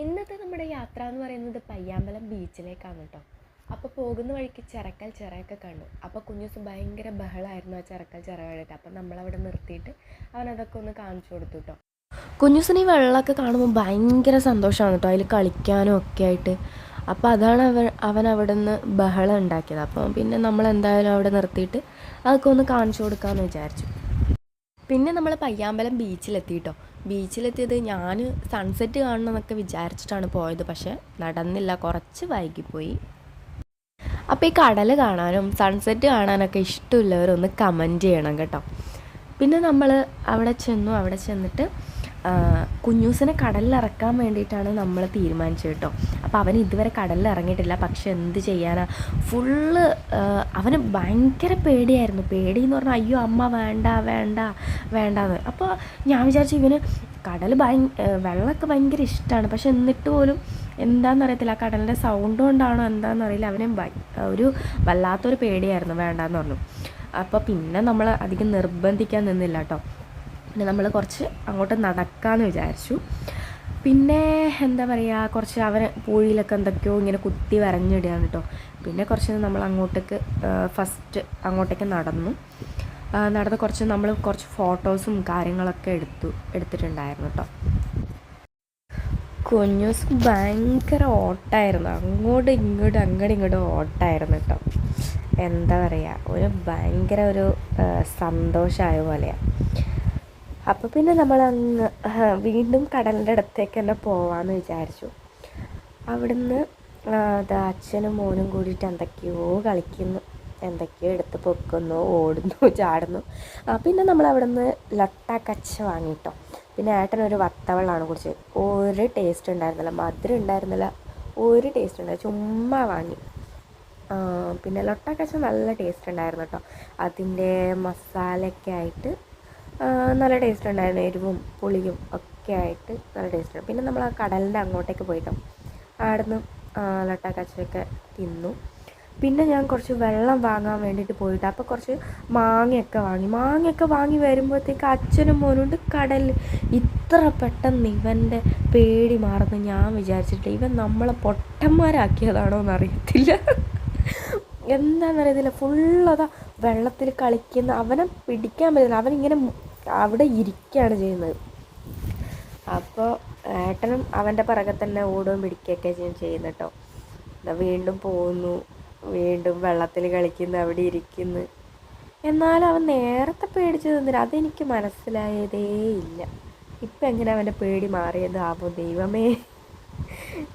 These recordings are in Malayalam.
ഇന്നത്തെ നമ്മുടെ യാത്ര എന്ന് പറയുന്നത് പയ്യാമ്പലം ബീച്ചിലേക്കാണ് കേട്ടോ. അപ്പോൾ പോകുന്ന വഴിക്ക് ചിറക്കൽ ചിറയൊക്കെ കണ്ടു. അപ്പോൾ കുഞ്ഞൂസ് ഭയങ്കര ബഹളമായിരുന്നു ആ ചിറക്കൽ ചിറ കണ്ടിട്ട് അപ്പം നമ്മളവിടെ നിർത്തിയിട്ട് അവൻ അതൊക്കെ ഒന്ന് കാണിച്ചു കൊടുത്തു കേട്ടോ. കുഞ്ഞൂസിന് ഈ വെള്ളമൊക്കെ കാണുമ്പോൾ ഭയങ്കര സന്തോഷമാണ് കേട്ടോ. അതിൽ കളിക്കാനും ഒക്കെ ആയിട്ട്. അപ്പോൾ അതാണ് അവൻ അവൻ അവിടെ നിന്ന് ബഹളം ഉണ്ടാക്കിയത്. അപ്പം പിന്നെ നമ്മൾ എന്തായാലും അവിടെ നിർത്തിയിട്ട് അതൊക്കെ ഒന്ന് കാണിച്ചു കൊടുക്കാമെന്ന് വിചാരിച്ചു. പിന്നെ നമ്മൾ പയ്യാമ്പലം ബീച്ചിലെത്തിയിട്ടോ ബീച്ചിലെത്തിയത് ഞാൻ സൺസെറ്റ് കാണണമെന്നൊക്കെ വിചാരിച്ചിട്ടാണ് പോയത് പക്ഷെ നടന്നില്ല. കുറച്ച് വൈകിപ്പോയി. അപ്പോൾ ഈ കടൽ കാണാനും സൺസെറ്റ് കാണാനൊക്കെ ഇഷ്ടമുള്ളവരൊന്ന് കമന്റ് ചെയ്യണം കേട്ടോ. പിന്നെ നമ്മൾ അവിടെ ചെന്നു അവിടെ ചെന്നിട്ട് കുഞ്ഞൂസിനെ കടലിൽ ഇറക്കാൻ വേണ്ടിയിട്ടാണ് നമ്മൾ തീരുമാനിച്ചത് കേട്ടോ. അപ്പോൾ അവൻ ഇതുവരെ കടലിൽ ഇറങ്ങിയിട്ടില്ല പക്ഷെ എന്ത് ചെയ്യാനാ? ഫുള്ള് അവന് ഭയങ്കര പേടിയായിരുന്നു. പേടി എന്ന് പറഞ്ഞാൽ അയ്യോ അമ്മ വേണ്ട വേണ്ട വേണ്ടാന്ന്. അപ്പോൾ ഞാൻ വിചാരിച്ചു ഇവന് കടൽ ഭയ വെള്ളമൊക്കെ ഭയങ്കര ഇഷ്ടമാണ് പക്ഷെ എന്നിട്ട് പോലും എന്താണെന്നറിയത്തില്ല ആ കടലിന്റെ സൗണ്ട് കൊണ്ടാണോ എന്താണെന്നറിയില്ല അവന് ഒരു വല്ലാത്തൊരു പേടിയായിരുന്നു. വേണ്ടാന്ന് പറഞ്ഞു. അപ്പോൾ പിന്നെ നമ്മൾ അധികം നിർബന്ധിക്കാൻ നിന്നില്ല കേട്ടോ. പിന്നെ നമ്മൾ കുറച്ച് അങ്ങോട്ട് നടക്കാമെന്ന് വിചാരിച്ചു. പിന്നെ എന്താ പറയുക കുറച്ച് അവന് പൂഴിയിലൊക്കെ എന്തൊക്കെയോ ഇങ്ങനെ കുത്തി വരഞ്ഞിടുകയാണ് കേട്ടോ. പിന്നെ കുറച്ച് നമ്മൾ അങ്ങോട്ടേക്ക് ഫസ്റ്റ് അങ്ങോട്ടേക്ക് നടന്നു. നടന്ന് കുറച്ച് നമ്മൾ കുറച്ച് ഫോട്ടോസും കാര്യങ്ങളൊക്കെ എടുത്തു എടുത്തിട്ടുണ്ടായിരുന്നു കേട്ടോ. കുഞ്ഞൂസ് ഭയങ്കര ഓട്ടായിരുന്നു. അങ്ങോട്ടും ഇങ്ങോട്ടും അങ്ങോട്ടും ഇങ്ങോട്ടും ഓട്ടായിരുന്നു കേട്ടോ. എന്താ പറയുക ഒരു ഭയങ്കര ഒരു സന്തോഷമായ പോലെയാണ് അപ്പോൾ പിന്നെ നമ്മൾ അങ്ങ് വീണ്ടും കടലിന്റെ അടുത്തേക്ക് തന്നെ പോവാമെന്ന് വിചാരിച്ചു. അവിടുന്ന് അച്ഛനും മോനും കൂടിയിട്ട് എന്തൊക്കെയോ കളിക്കുന്നു. എന്തൊക്കെയോ എടുത്ത് പൊക്കുന്നു ഓടുന്നു ചാടുന്നു. ആ, പിന്നെ നമ്മൾ അവിടുന്ന് ലട്ട കച്ച വാങ്ങിട്ടോ. പിന്നെ ഏട്ടൻ ഒരു വത്തവെള്ളമാണ് കുടിച്ചത്. ഒരു ടേസ്റ്റ് ഉണ്ടായിരുന്നില്ല. മധുരം ഉണ്ടായിരുന്നില്ല. ഒരു ടേസ്റ്റ് ഉണ്ടായി. ചുമ്മാ വാങ്ങി. പിന്നെ പിന്നെ കച്ച നല്ല ടേസ്റ്റ് ഉണ്ടായിരുന്നു കേട്ടോ. അതിന്റെ മസാലയൊക്കെ ആയിട്ട് നല്ല ടേസ്റ്റ് ഉണ്ടായിരുന്നു. എരിവും പുളിയും ഒക്കെ ആയിട്ട് നല്ല ടേസ്റ്റ് പിന്നെ നമ്മൾ ആ കടലിന്റെ അങ്ങോട്ടേക്ക് പോയിട്ടോ. അവിടുന്ന് കച്ചൊക്കെ തിന്നു. പിന്നെ ഞാൻ കുറച്ച് വെള്ളം വാങ്ങാൻ വേണ്ടിയിട്ട് പോയിട്ട്. അപ്പോൾ കുറച്ച് മാങ്ങയൊക്കെ വാങ്ങി. മാങ്ങയൊക്കെ വാങ്ങി വരുമ്പോഴത്തേക്ക് അച്ഛനും മോനുണ്ട് കടലിൽ ഇത്ര പെട്ടെന്ന് ഇവന്റെ പേടി മാറുന്നു. ഞാൻ വിചാരിച്ചിട്ട് ഇവൻ നമ്മളെ പൊട്ടന്മാരാക്കിയതാണോ എന്നറിയത്തില്ല. എന്താണെന്നറിയത്തില്ല ഫുള്ളതാ വെള്ളത്തിൽ കളിക്കുന്ന. അവനെ പിടിക്കാൻ പറ്റില്ല അവനിങ്ങനെ അവിടെ ഇരിക്കുകയാണ് ചെയ്യുന്നത്. അപ്പോൾ ഏട്ടനും അവന്റെ പിറകെ തന്നെ ഓടുകയും പിടിക്കുകയൊക്കെ ചെയ്യും ചെയ്യുന്നു കേട്ടോ. വീണ്ടും പോകുന്നു. വീണ്ടും വെള്ളത്തിൽ കളിക്കുന്നു. അവിടെ ഇരിക്കുന്നു. എന്നാലും അവൻ നേരത്തെ പേടിച്ചു തന്നില്ല അതെനിക്ക് മനസ്സിലായതേ ഇല്ല. ഇപ്പം എങ്ങനെ അവന്റെ പേടി മാറിയത്? ആവോ ദൈവമേ.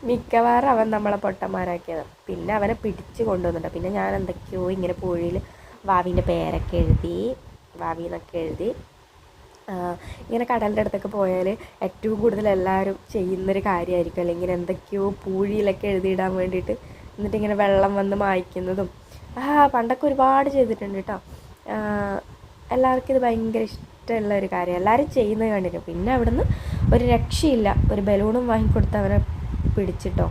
മിക്കവാറും അവൻ നമ്മളെ പൊട്ടന്മാരാക്കിയത്. പിന്നെ അവനെ പിടിച്ച് കൊണ്ടുവന്നിട്ട്. പിന്നെ ഞാൻ എന്തൊക്കെയോ ഇങ്ങനെ പുഴയിൽ വാവിന്റെ പേരൊക്കെ എഴുതി വാവിന്നൊക്കെ എഴുതി ഇങ്ങനെ കടലിന്റെ അടുത്തൊക്കെ പോയാൽ ഏറ്റവും കൂടുതൽ എല്ലാവരും ചെയ്യുന്നൊരു കാര്യമായിരിക്കും. അല്ലെങ്കിൽ എന്തൊക്കെയോ പൂഴിയിലൊക്കെ എഴുതിയിടാൻ വേണ്ടിയിട്ട് എന്നിട്ട് ഇങ്ങനെ വെള്ളം വന്ന് മായ്ക്കുന്നതും. ആ പണ്ടൊക്കെ ഒരുപാട് ചെയ്തിട്ടുണ്ട് കേട്ടോ. എല്ലാവർക്കും ഇത് ഭയങ്കര ഇഷ്ടമുള്ള ഒരു കാര്യം എല്ലാവരും ചെയ്യുന്നത് കണ്ടിരുന്നു. പിന്നെ അവിടുന്ന് ഒരു രക്ഷയില്ല. ഒരു ബലൂണും വാങ്ങിക്കൊടുത്ത് അവനെ പിടിച്ചിട്ടോ.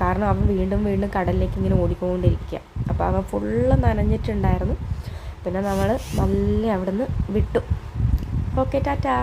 കാരണം അവൻ വീണ്ടും വീണ്ടും കടലിലേക്ക് ഇങ്ങനെ ഓടിക്കൊണ്ടിരിക്കുക. അപ്പോൾ അവൻ ഫുള്ള് നനഞ്ഞിട്ടുണ്ടായിരുന്നു. പിന്നെ നമ്മൾ നല്ല അവിടുന്ന് വിട്ടു. Okay tata.